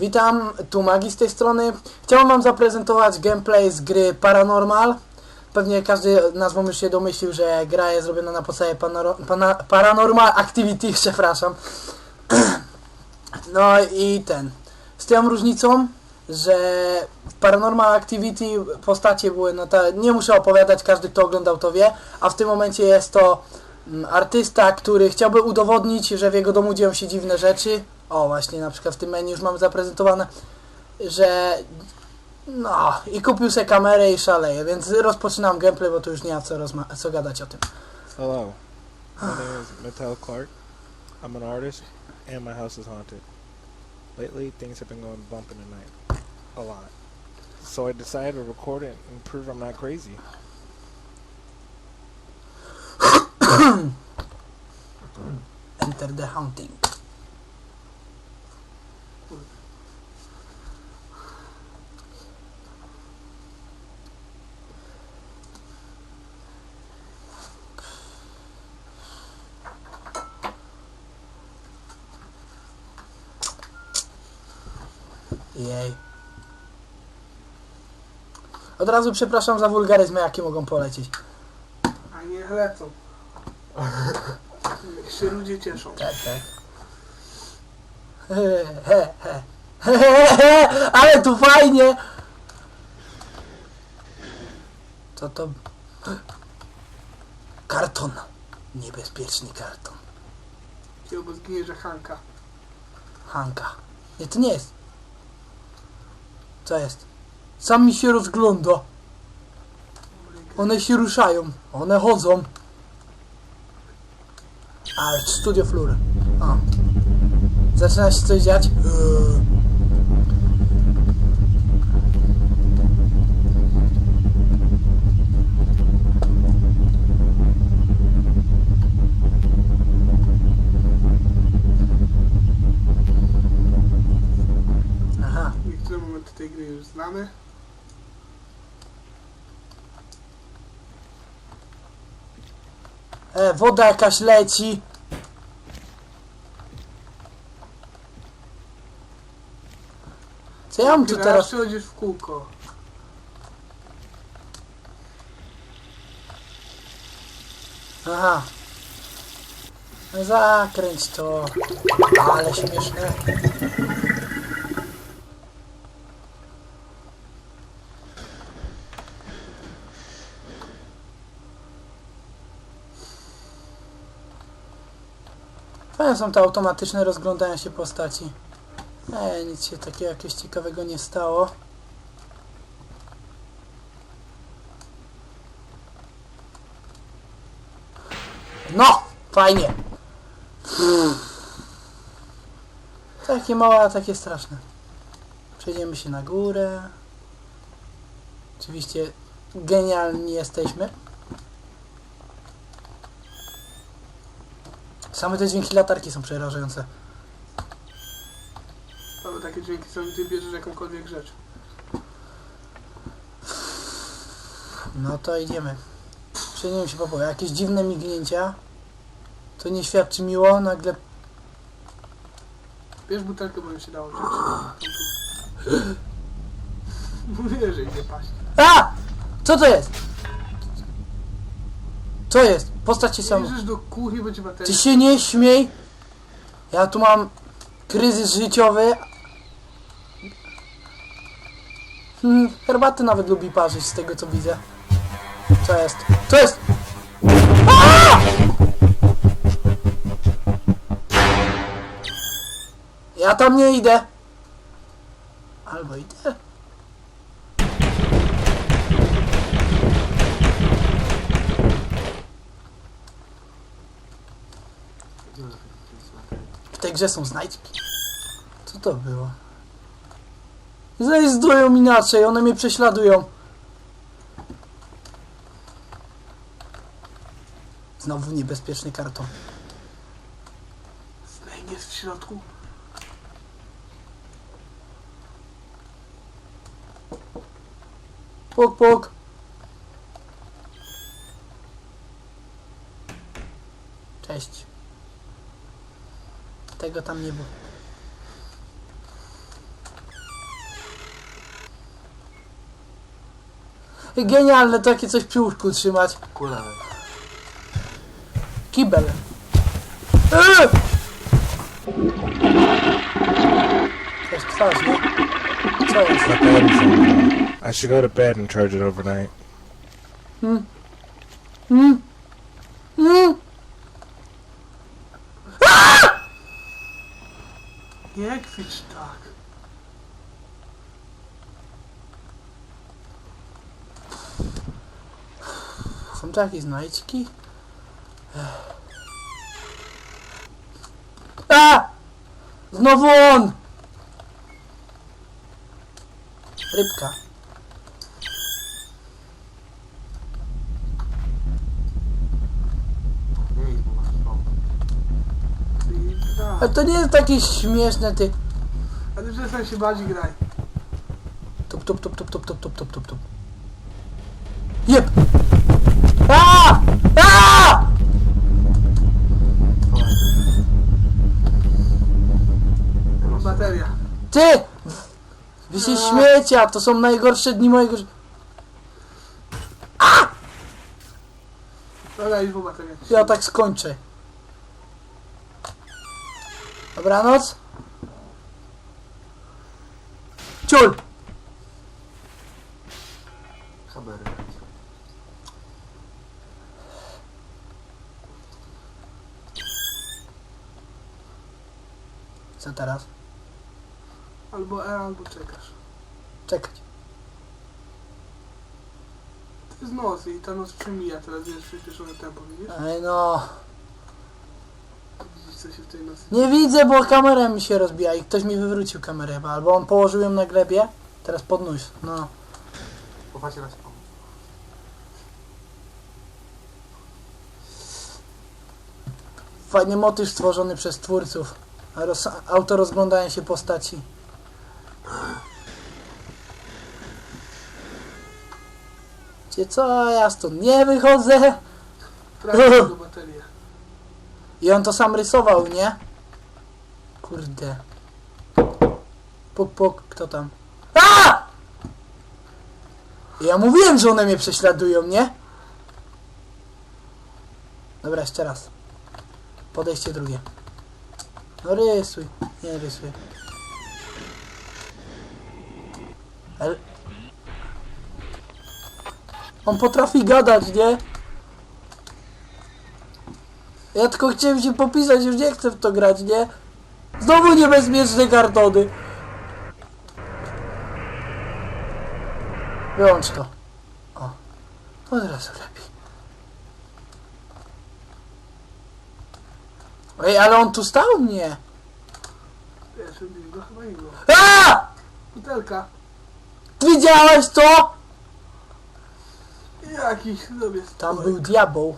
Witam, tu Magi z tej strony. Chciałbym wam zaprezentować gameplay z gry Paranormal. Pewnie każdy wam już się domyślił, że gra jest zrobiona na podstawie pana- Paranormal Activity, przepraszam. No i ten. Z tą różnicą, że w Paranormal Activity postacie były, no ta, nie muszę opowiadać, każdy kto oglądał to wie, a w tym momencie jest to mm, artysta, który chciałby udowodnić, że w jego domu dzieją się dziwne rzeczy. O, właśnie na przykład w tym menu już mamy zaprezentowane, że no i kupił sobie kamerę i szaleje, więc rozpoczynam gameplay, bo tu już nie ma co, rozma- co gadać o tym. Hello, my name is Mattel Clark. I'm an artist, and my house is haunted. Lately, things have been going bump in the night. A lot. So I decided to record it and prove I'm not crazy. Enter the hunting. Jej. Od razu przepraszam za wulgaryzmy, jakie mogą polecieć. A niech lecą. Niech się ludzie cieszą. Tak, tak. He, he, he. He, he, he, Ale tu fajnie! Co to? Karton. Niebezpieczny karton. Zginie, że Hanka. Hanka. Nie, to nie jest. Co jest? Sam mi się rozgląda. One się ruszają. One chodzą. A, studio flur. O. Zaczyna się coś dziać. Eee. E, woda jakaś leci. Co ja mam tu Gra teraz? przechodzisz w kółko. Aha. No Zakręć to. Ale śmieszne. Fajne są te automatyczne rozglądania się postaci. E, nic się takiego jakiegoś ciekawego nie stało. No! Fajnie! Takie małe, a takie straszne. Przejdziemy się na górę. Oczywiście genialni jesteśmy. Same te dźwięki latarki są przerażające. Mamy takie dźwięki, co ty bierzesz jakąkolwiek rzecz. No to idziemy. Przejdziemy się po. Jakieś dziwne mignięcia. To nie świadczy miło. Nagle Bierz butelkę, bo mi się dało wziąć. Mówię, że idzie paść. A! Co to jest? Co jest? Do kuchni, będzie Ty się nie śmiej. Ja tu mam kryzys życiowy. Hmm, herbaty nawet lubi parzyć z tego co widzę. Co jest? Co jest? Ja tam nie idę. Albo idę. W tej grze są znajdźki. Co to było? Znajdują inaczej, one mnie prześladują. Znowu niebezpieczny karton. Snake jest w środku. Puk, puk. Cześć. Tego tam nie było. Genialne takie coś przy łóżku trzymać. Kulawek. Kibel. E! To jest twarz, nie? Co jest? I should go to bed and charge it overnight. Hmm. Hmm. Nie kwicz tak. Są tu jakieś znajdźki? A! Znowu on! Rybka. A to nie jest takie śmieszne, ty. A ty przestań się bardziej graj. Tup, tup, tup, tup, tup, tup, tup, tup, tup, tup. Jeb! A! A! Bateria. Ty! Wy się śmiecie, a to są najgorsze dni mojego ży- Dobra, idź, bo bateria. Ja tak skończę. Dobranoc. Ciul! Kamery. Co teraz? Albo E, albo czekasz. Czekać. To jest noc i ta noc przemija, teraz jest przyspieszone tempo, widzisz? Ej no. Się w tej nocy... Nie widzę, bo kamera mi się rozbija i ktoś mi wywrócił kamerę chyba. Albo on położył ją na glebie. Teraz podnóż. No. Popatrzcie na. Fajny motyw stworzony przez twórców. A Roz, autorozglądają się postaci. Wiecie co? Ja stąd nie wychodzę. Prawie do baterię. I on to sam rysował, nie? Kurde. Puk, puk, kto tam? A! Ja mówiłem, że one mnie prześladują, nie? Dobra, jeszcze raz. Podejście drugie. No rysuj. Nie rysuj. Ale... On potrafi gadać, nie? Ja tylko chciałem się popisać, już nie chcę w to grać, nie? Znowu niebezpieczne kartony. Wyłącz to. O. Od razu lepiej. Ej, ale on tu stał? Nie. Wiesz, lubię go chyba inno. A! Butelka. Widziałeś to? Jakiś sobie Tam był diabeł.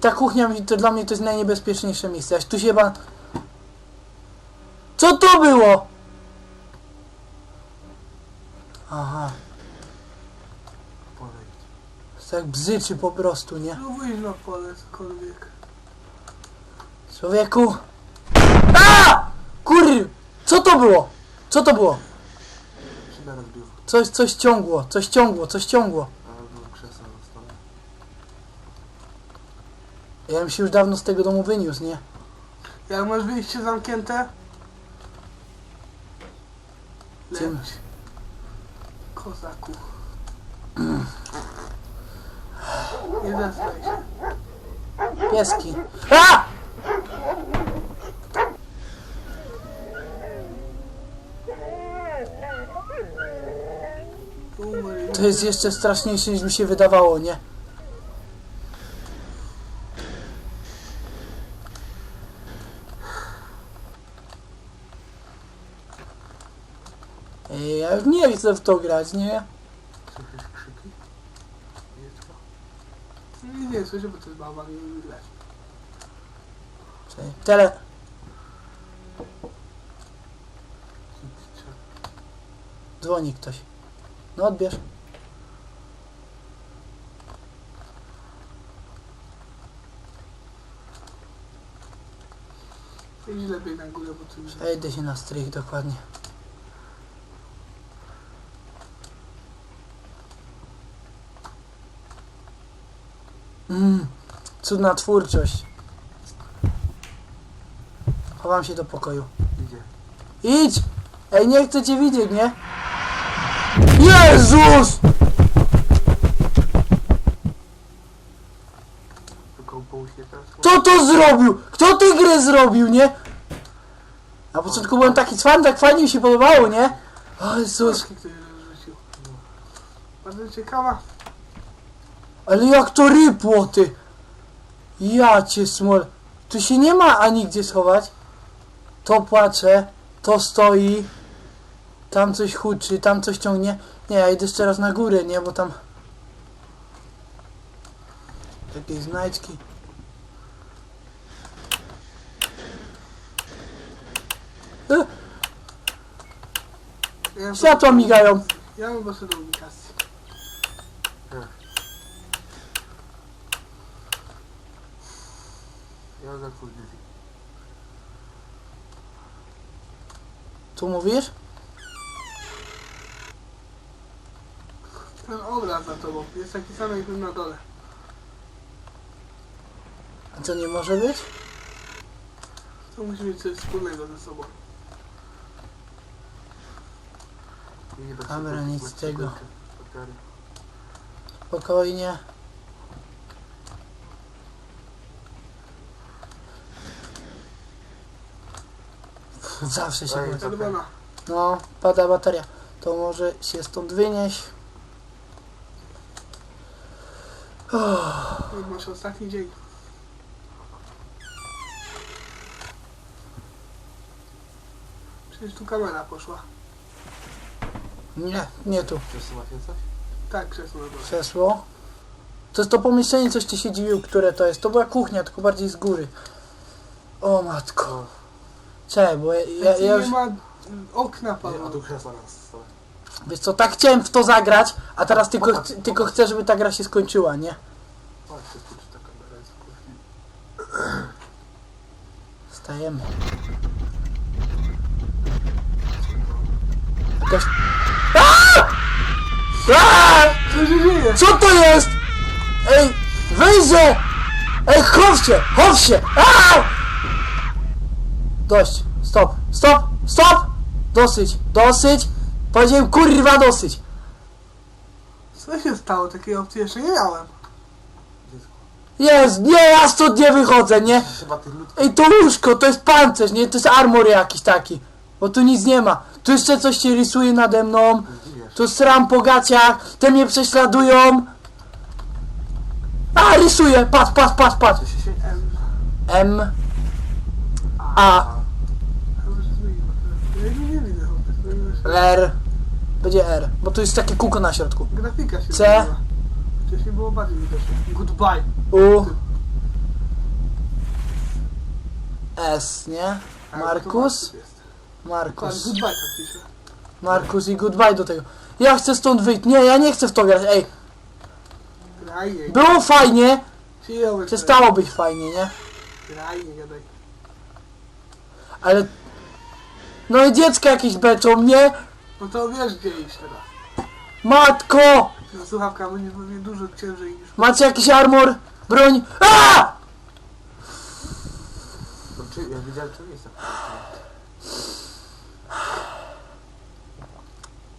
Ta kuchnia to dla mnie to jest najniebezpieczniejsze miejsce. Aż tu się chyba... Co to było? Aha. Tak bzyczy po prostu, nie? No wyjdź na pole, cokolwiek. Człowieku. A! Kur... Co to było? Co to było? Coś, coś ciągło, coś ciągło, coś ciągło. Albo krzesło na stole. Ja bym się już dawno z tego domu wyniósł, nie? Jak masz wyjście zamknięte? Leć. Kozaku. Nie zesraj się. Pieski. A! To jest jeszcze straszniejsze niż mi się wydawało, nie? Ej, Ja już nie chcę w to grać, nie? Słyszysz krzyki? Nie, nie słyszę, bo to jest baba, nie widać. Czekaj, Tele... Dzwoni ktoś. No odbierz. Idź lepiej na górę, bo tu już... Idę się na strych dokładnie. Mm, cudna twórczość. Chowam się do pokoju. Idzie. Idź! Ej, nie chcę cię widzieć, nie? Jezus! Tylko pół się teraz. Kto to zrobił? Kto tę grę zrobił, nie? Na początku byłem taki cwan, tak fajnie mi się podobało, nie? O Jezus, rzucił. Bardzo ciekawa. Ale jak to rypło, ty! Ja cię smol. Tu się nie ma ani gdzie schować. To płacze, to stoi. Tam coś huczy, tam coś ciągnie. Nie, ja idę jeszcze raz na górę, nie? Bo tam... Jakieś znajdźki. E, Ja Światła migają. Ja mam do ubikacji. Full dizzy. Tu mówisz? Ten obraz za tobą jest taki sam jak ten na dole. A co nie może być? To musi mieć coś wspólnego ze sobą. Dobra, nic z tego. Spokojnie. Zawsze się. Czerwona. No, pada bateria. To może się stąd wynieść. Jak masz ostatni dzień. Przecież tu kamera poszła. Nie, nie tu. Przesuwa się coś? Tak, krzesło na dole. Krzesło. To jest to pomieszczenie, coś ty się dziwił, które to jest. To była kuchnia, tylko bardziej z góry. O matko. Czekaj, bo ja, ja, ja już... nie ma okna, Paweł. A tu krzesła na stole. Wiesz co, tak chciałem w to zagrać, a teraz tylko, ch- tylko chcę, żeby ta gra się skończyła, nie? Patrzcie, tu czy ta kamera jest. Stajemy. Jakaś... Aaaa! Aaaa! Co się dzieje? Co to jest? Ej, wyjdzie! Ej, chow się, chow się! Aaaa! Dość, stop, stop, stop! Dosyć, dosyć! Powiedziałem kurwa dosyć! Co się stało? Takiej opcji jeszcze nie miałem. Jest, nie, ja stąd nie wychodzę, nie? Chyba. Ej, to łóżko, to jest pancerz, nie? To jest armor jakiś taki. Bo tu nic nie ma. Tu jeszcze coś się rysuje nade mną. Tu sram po gaciach. Te mnie prześladują. A, rysuje. Patrz, patrz, patrz, patrz. Się M, A, a może zmienił. Ja jego nie widzę. chłopie. R. Będzie R. Bo tu jest takie kółko na środku. Grafika się C. zmieniła. Wcześniej było bardziej widoczne. Goodbye. U. S, nie? Markus? to jest. Tak, Markus. goodbye tam pisze. Markus i goodbye do tego. Ja chcę stąd wyjść. Nie, ja nie chcę w to grać. Ej, Graj, było fajnie. Przyjąłeś. Przestało być fajnie, nie? Graj, nie gadaj. Ale... No i dziecka jakieś beczą, nie? No to wiesz gdzie iść teraz. Matko! No, słuchawka będzie pewnie dużo ciężej niż... Macie jakiś armor? Broń? A! To czy, ja widziałem to miejsce.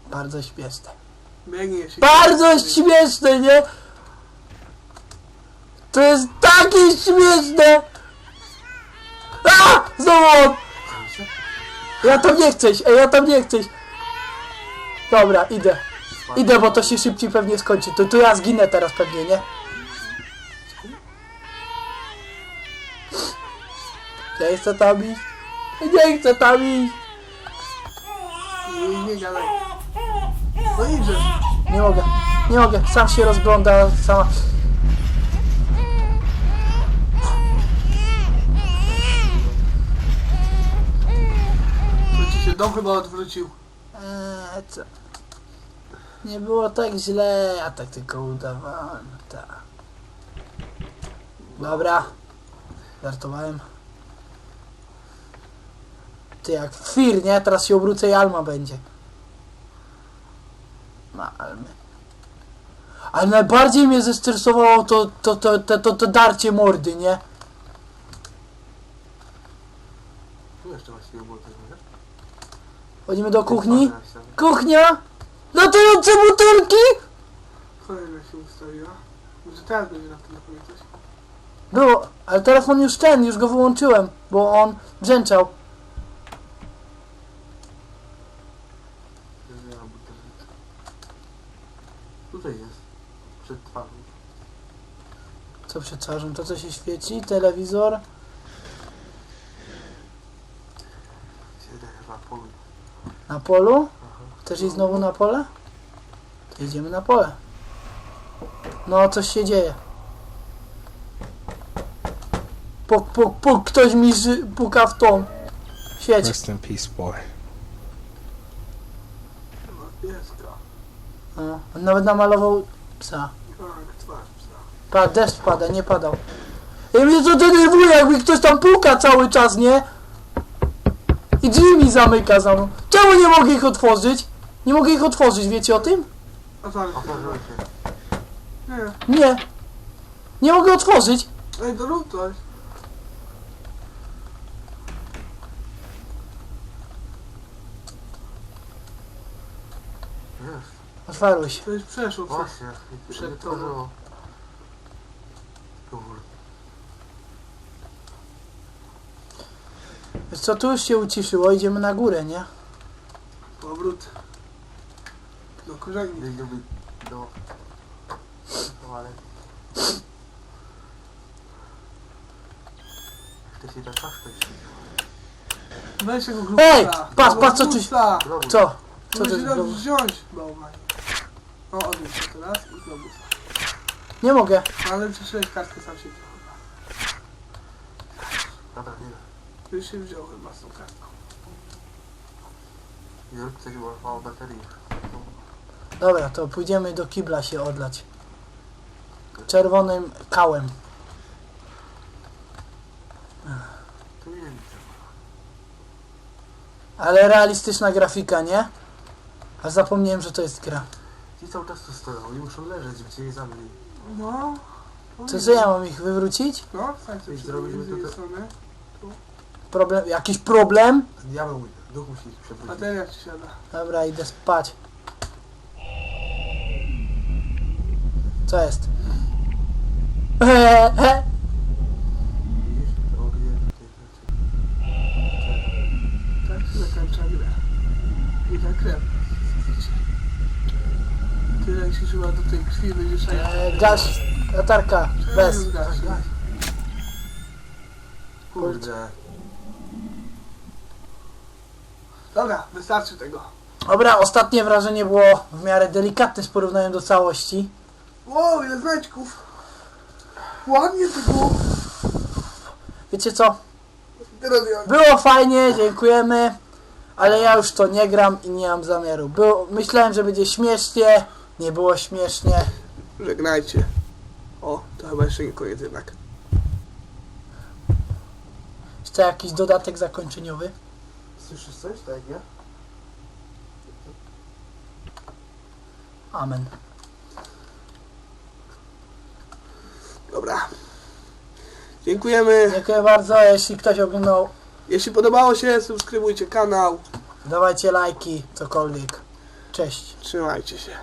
Bardzo śmieszne. Biegnie się. Bardzo śmieszne, nie? To jest takie śmieszne! A! Znowu on! Ja tam nie chcę iść, ej, ja tam nie chcę iść. Dobra, idę. Idę, bo to się szybciej pewnie skończy. To, to ja zginę teraz pewnie, nie? Nie chcę tam iść. Nie chcę tam iść. Nie, nie. No. Nie mogę, nie mogę. Sam się rozgląda, sama. Dom chyba odwrócił. Eee, co? Nie było tak źle, ja tak tylko udawałem, tak. Dobra. Żartowałem. Ty jak fir, nie? Teraz się obrócę i Alma będzie. Na Almy. Ale najbardziej mnie zestresowało to, to, to, to, to, to darcie mordy, nie? Tu jeszcze właściwie było nie? Chodzimy do kuchni. Kuchnia! Latające butelki! Kolejna się ustawiła. Może teraz będzie na telefonie coś. Było, ale telefon już ten, już go wyłączyłem, bo on brzęczał. Tutaj jest. Przed twarzą. Co przed twarzą? To co się świeci? Telewizor? Siedzę chyba polu. Na polu? Chcesz iść znowu na pole? To idziemy na pole. No, coś się dzieje. Puk, puk, puk, ktoś mi ży- puka w tą. Świeć. Rest in peace, boy. Pieska. On nawet namalował psa. Tak, twarz psa. Pa, deszcz pada, nie padał. I mnie to denerwuje, jakby ktoś tam puka cały czas, nie? Drzwi zamyka za mną. Czemu nie mogę ich otworzyć? Nie mogę ich otworzyć, wiecie o tym? Otworzyło się. Nie. Nie. Nie mogę otworzyć. Ej, to rób coś. Jest. Otwarły się. To już przeszło coś. Właśnie. Przed tobą. Kurde. Co, tu już się uciszyło, idziemy na górę, nie? Powrót. Do korzeni. Nie lubię do... No ale... To się ta czaszka. Weź tego Ej, grubusa. patrz, patrz, co tu- Grubusa. Co? Co to jest? globus? wziąć, bałwanie. O, odnieś to teraz i globus. Nie mogę. Ale przeszyłeś kartkę sam się wziął. Dobra, nie. Już się wziął chyba z tą kartką. Jurk coś urwało baterii. Dobra, to pójdziemy do kibla się odlać. Czerwonym kałem. Tu nie widzę. Ale realistyczna grafika, nie? A zapomniałem, że to jest gra. Ci cały czas tu stoją, oni muszą leżeć, gdzie je zamknij. No. To co ja mam ich wywrócić? No, stań sobie I przy zrobiliśmy z drugiej to- strony. Problem, jakiś problem? Diabeł, duch musi ich ci siada. Dobra, idę spać. Co jest? Eee, Widzisz? To ognie. Tak się zakończa. I ta krew. Tyle ci chyba do tej krwi będziesz eee, gaś, latarka, bez. Kurde. Dobra, wystarczy tego. Dobra, ostatnie wrażenie było w miarę delikatne z porównaniem do całości. Wow, ile znaczków. Ładnie to było. Wiecie co? Teraz ja. Było fajnie, dziękujemy, ale ja już to nie gram i nie mam zamiaru. Było, myślałem, że będzie śmiesznie, nie było śmiesznie. Żegnajcie. O, to chyba jeszcze nie koniec jednak. Jeszcze jakiś dodatek zakończeniowy. Słyszysz coś, tak jak ja? Amen. Dobra. Dziękujemy. Dziękuję bardzo, jeśli ktoś oglądał, Jeśli podobało się, subskrybujcie kanał. dawajcie lajki, cokolwiek. Cześć. Trzymajcie się.